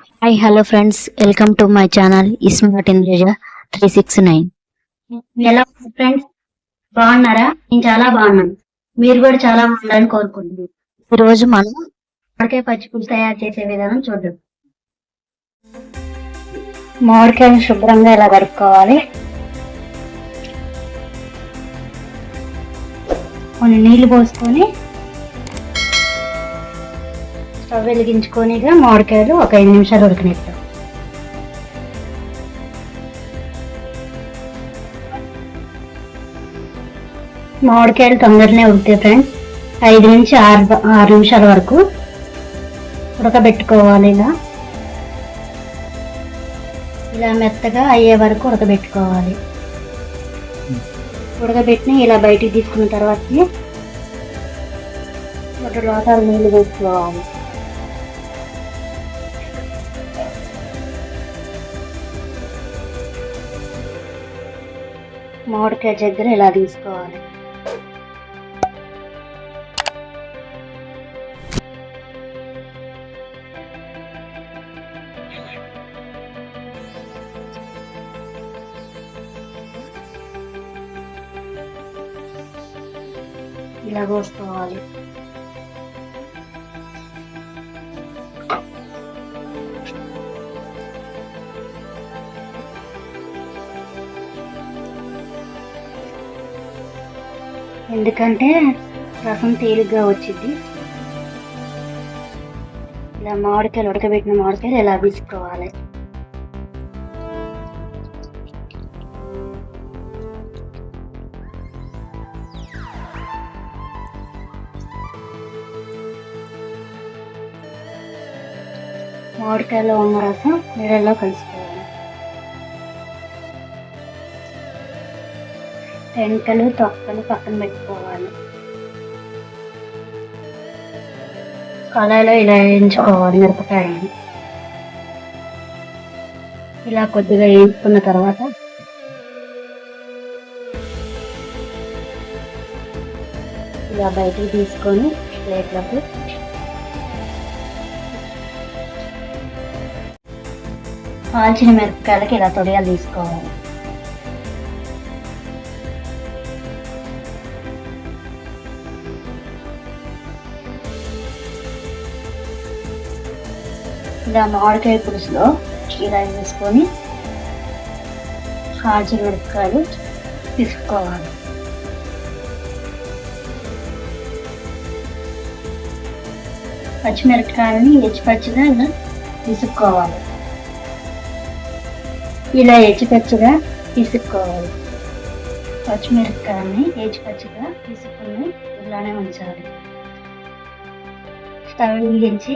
Hi hello friends welcome to my channel iSmart Indraja three six nine ఎలా friends బాగున్నారా? నేను చాలా బాగున్నాను. మీరు కూడా చాలా బాగుండాలని కోరుకుంటున్నాను. ఈరోజు మనం మామిడికాయ పచ్చిపులుసు తయారు చేసే విధానం చూద్దాం. మామిడికాయను శుభ్రంగా ఇలా కడుక్కోవాలి? కొన్ని నీళ్ళు పోసుకొని స్టవ్ వెలిగించుకొని ఇక మామిడికాయలు ఒక ఐదు నిమిషాలు ఉడకనిస్తాం మామిడికాయలు తొందరనే ఉడుకుతాయి ఫ్రెండ్స్ ఐదు నుంచి ఆరు ఆరు నిమిషాల వరకు ఉడకబెట్టుకోవాలి ఇలా. ఇలా మెత్తగా అయ్యే వరకు ఉడకబెట్టుకోవాలి. ఉడకబెట్టిన ఇలా బయటికి తీసుకున్న తర్వాత ఒక లోటాలు నీళ్ళు వేసుకోవాలి. మామిడికాయ దగ్గర ఇలా తీసుకోవాలి ఇలా కోసుకోవాలి ఎందుకంటే రసం తేలిగ్గా వచ్చింది ఇలా మామిడికాయలు ఉడకబెట్టిన మామిడికాయలు ఇలా తీసుకోవాలి మామిడికాయలో ఉన్న రసం నీళ్ళలో కలిసి టెంకలు తొక్కలు పక్కన పెట్టుకోవాలి. కళాయిలో ఇలా వేయించుకోవాలి మిరపకాయని ఇలా కొద్దిగా వేయించుకున్న తర్వాత ఇలా బయటకు తీసుకొని ప్లేట్లకు కాల్చిన మిరపకాయలకి ఇలా తొడియాలు తీసుకోవాలి. ఇలా మామిడికాయ పులుసులో ఇలా వేసుకొని కాల్చిన మిరపకాయలు తీసుకోవాలి. పచ్చిమిరపకాయలని హెచ్చి పచ్చిగా ఇలా తీసుకోవాలి. ఇలా హెచ్చిపచ్చిగా తీసుకోవాలి. పచ్చిమిరపకాయలని హెచ్చిపచ్చిగా తీసుకుని ఇలానే ఉంచాలి. స్టవ్ వెలిగించి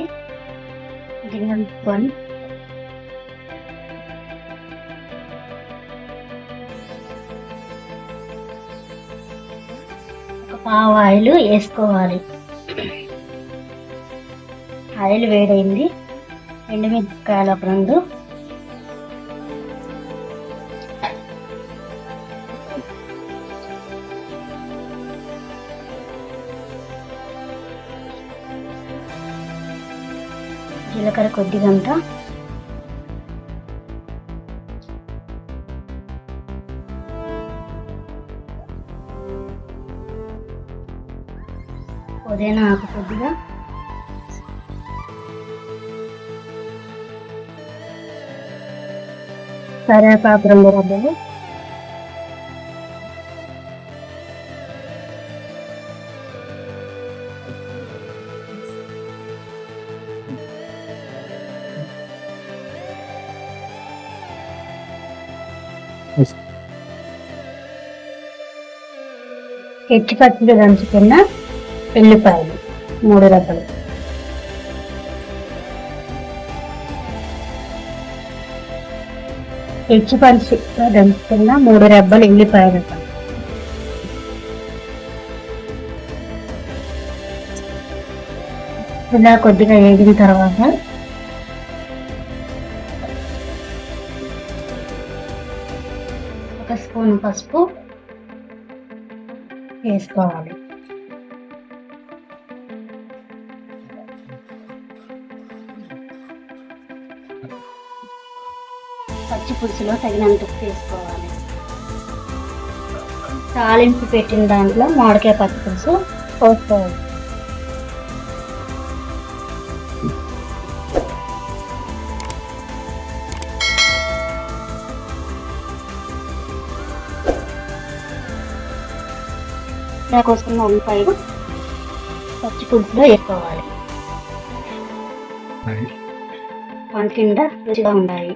గిన్నె పెట్టుకొని ఒక పావు ఆయిల్ వేసుకోవాలి. ఆయిల్ వేడైంది. ఎండుమిరపకాయలు ఒక రెండు. జీలకర్ర కొద్దిగంట పుదీనా ఆకు కొద్దిగా. కరివేపాకు రెండు రబ్బలు ఎట్టి పచ్చిగా దంచుకున్న వెల్లిపాయలు మూడు రకాలు ఎచ్చి పచ్చిగా దంచుకున్న మూడు రెబ్బలు ఎల్లిపాయ ఎల్లిపాయలు ఇలా కొద్దిగా వేగిన తర్వాత ఒక స్పూన్ పసుపు వేసుకోవాలి. పచ్చి పులుసులో తగినంత ఉప్పు వేసుకోవాలి. తాలింపు పెట్టిన దాంట్లో మామిడికాయ పచ్చి పులుసు పోసుకోవాలి. ఇలా కోసుకున్న ఉల్లిపాయలు పచ్చి పులుసులో వేసుకోవాలి వంట కింద రుచిగా ఉండాలి.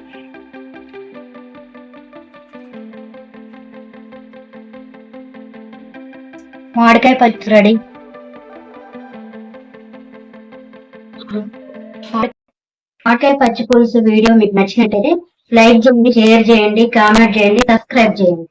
మామిడికాయ పచ్చి రెడీ. మామిడికాయ పచ్చి పులుసు వీడియో మీకు నచ్చినట్టయితే లైక్ చేయండి షేర్ చేయండి కామెంట్ చేయండి సబ్స్క్రైబ్ చేయండి.